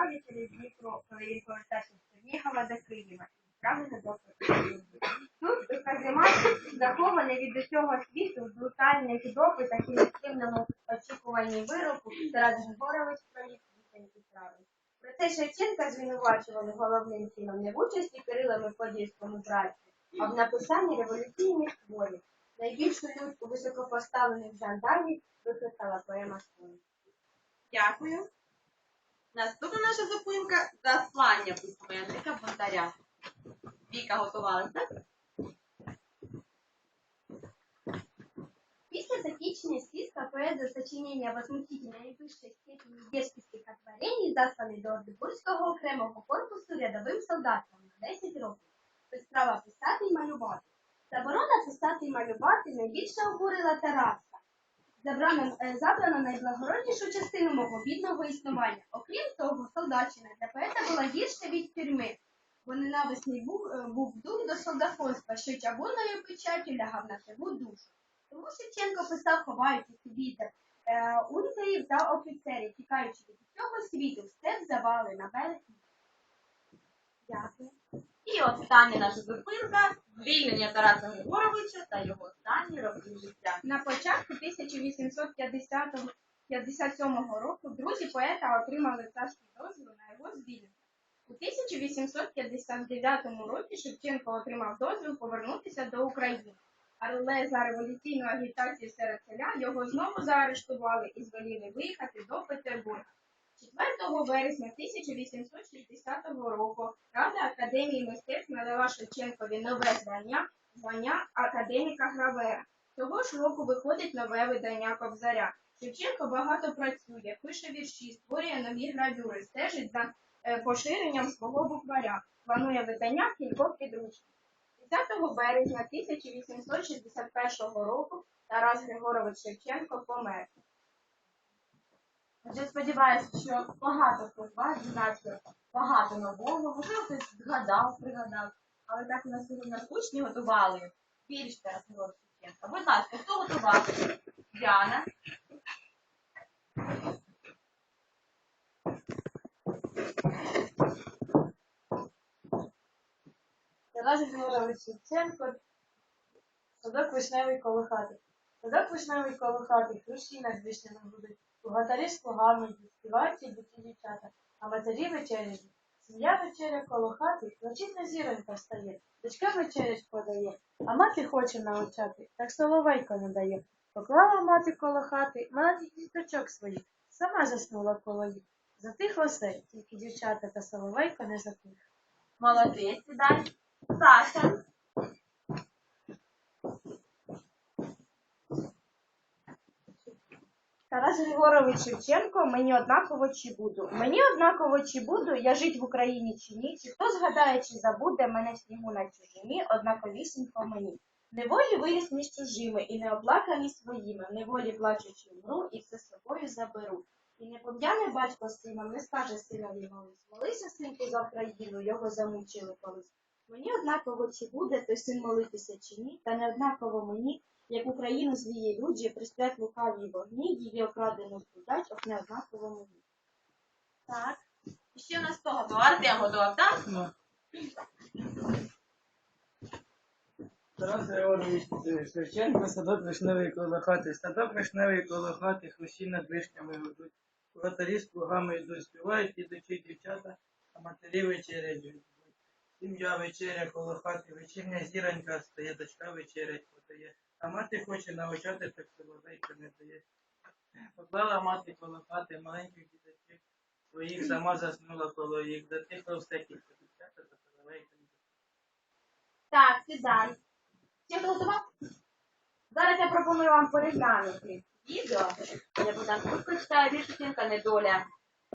переправі через Дніпро, коли він повертався з Чернігова до Києва і відправили до Петрограду. Тут у захований від усього світу в брутальних допитах і нестримному очікуванні вироку Тарас Григорович провів вісенькі справи. Про це Шевченка звинувачували головним чином не в участі Кирила Мефодіївському братстві, а в написанні революційних творів. Найбільшу лють у високопоставлених жандармів викликала поема «Сонце». Дякую. Наступна наша зупинка заслання письменника Бондаря. Віка готувалася? После закінчення списка поэт за сочинение возмутительно наивысшей степени дерзких творений засланий до Ордебурзького окремого корпусу рядовим солдатам на 10 років. Без права писати і малювати. Заборона писати і малювати найбільше обурила Тараса. Забрано, е, забрано найблагороднішу частину мого бідного існування. Окрім того, солдатчина для поета була гірше від тюрми, бо ненависний був, е, був дух до солдафонства, що чабунною печаттю лягав на живу душу. Тому Шевченко писав, ховаючись від е, унтерів та офіцерів, тікаючи від усього світу, степ завали на берег. Дякую. І остання наша зупинка звільнення Тараса Григоровича та його останні роки життя. На початку 1857 року друзі поета отримали царський дозвіл на його звільнення. У 1859 році Шевченко отримав дозвіл повернутися до України. Але за революційну агітацію серед селян його знову заарештували і звеліли виїхати до Петербурга. 4 вересня 1860 року Рада Академії мистецтв надала Шевченкові нове звання, звання академіка Гравера. Того ж року виходить нове видання Кобзаря. Шевченко багато працює, пише вірші, створює нові гравюри, стежить за е, поширенням свого букваря, планує видання кількох підручників. 10 березня 1861 року Тарас Григорович Шевченко помер. Отже, сподіваюся, що багато хто з багато нового, можливо, хтось згадав, пригадав. Але так у нас сьогодні учні готували більш Григорович Шевченка. Будь ласка, хто готував? Діана. Тарас Григорович Шевченко, садок вишневий коло хати. Садок вишневий коло хати, хрущі над вишнями будуть. Богатарі з плугами співають діти дівчата, а матері вечерять. Сім'я вечеря коло хати, ночітна зіронька встає, дочка вечерять подає, а мати хоче навчати, так соловейко не дає. Поклала мати коло хати, мати діточок своїх, сама заснула коло їх. Затихло все, тільки дівчата та соловейко не затихли. Молодець, сідай. Саша. Тарас Григорович Шевченко, мені однаково чи буду. Мені однаково чи буду, я жить в Україні чи ні, чи хто згадає, чи забуде мене в снігу на чужині, однаковісінько мені. Неволі виріс між чужими і не оплакані своїми, неволі плачучи вмру і все собою заберу. І не пом'яне батько з сином, не скаже синові молись. Молися, синку, за Україну, його замучили колись. Мені однаково чи буде той син молитися чи ні, та не однаково мені, як Україну звіє люджі, пристрять лукаві вогні, її окрадену не однаково мені. Так. І ще у нас готував? Артем готував, так? Тарас Григорович е, Шевченко, садок вишневий коло хати. Садок вишневий коло хати, хрущі над вишнями гудуть. Богатарі з плугами йдуть, співають ідучі дівчата, а матері вечерять йдуть. Сім'я вечеря коло хати, вечірня зіронька стає, дочка вечерять подає. А мати хоче навчати, так соловейка не дає. Поклала мати коло хати маленьких діточок своїх, сама заснула коло їх. Затихло все кілька дівчата, та соловейка Так, сідай. Всі готова? Зараз я пропоную вам переглянути відео, де Богдан Кутко читає вірш «Жінка недоля